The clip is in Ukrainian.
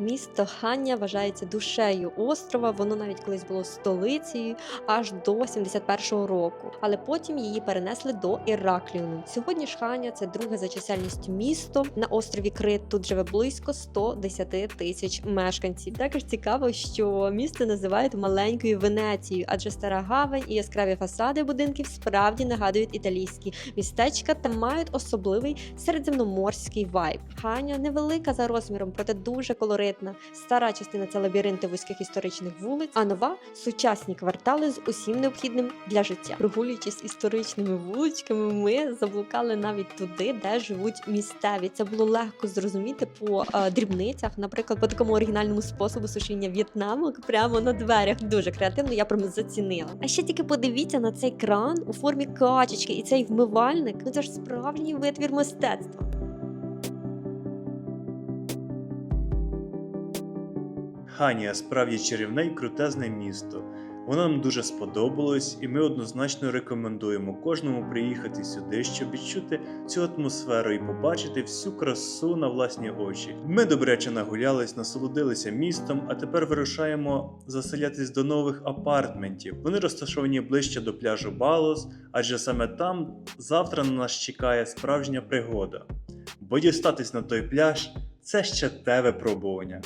Місто Хання вважається душею острова. Воно навіть колись було столицею аж до 71-го року. Але потім її перенесли до Іракліону. Сьогодні ж Ханя це друге за чисельністю місто на острові Крит. Тут живе близько 110 тисяч мешканців. Також цікаво, що місто називають маленькою Венецією, адже стара гавань і яскраві фасади будинків справді нагадують італійські містечка та мають особливий середземноморський вайб. Ханя невелика за розміром, проте дуже колоритна. Стара частина це лабіринти вузьких історичних вулиць, а нова сучасні квартали з усім необхідним для життя. Прогулюючись історичними вуличками, ми заблукали навіть туди, де живуть місцеві. Це було легко зрозуміти по е, дрібницях, наприклад, по такому оригінальному способу сушіння в'єтнамок прямо на дверях. Дуже креативно, я прям зацінила. А ще тільки подивіться на цей кран у формі качечки і цей вмивальник. Ну це ж справжній витвір мистецтва. Ханія справді чарівне і крутезне місто. Воно нам дуже сподобалось, і ми однозначно рекомендуємо кожному приїхати сюди, щоб відчути цю атмосферу і побачити всю красу на власні очі. Ми добряче нагулялись, насолодилися містом, а тепер вирушаємо заселятись до нових апартментів. Вони розташовані ближче до пляжу Балос, адже саме там завтра на нас чекає справжня пригода. Бо дістатись на той пляж це ще те випробування.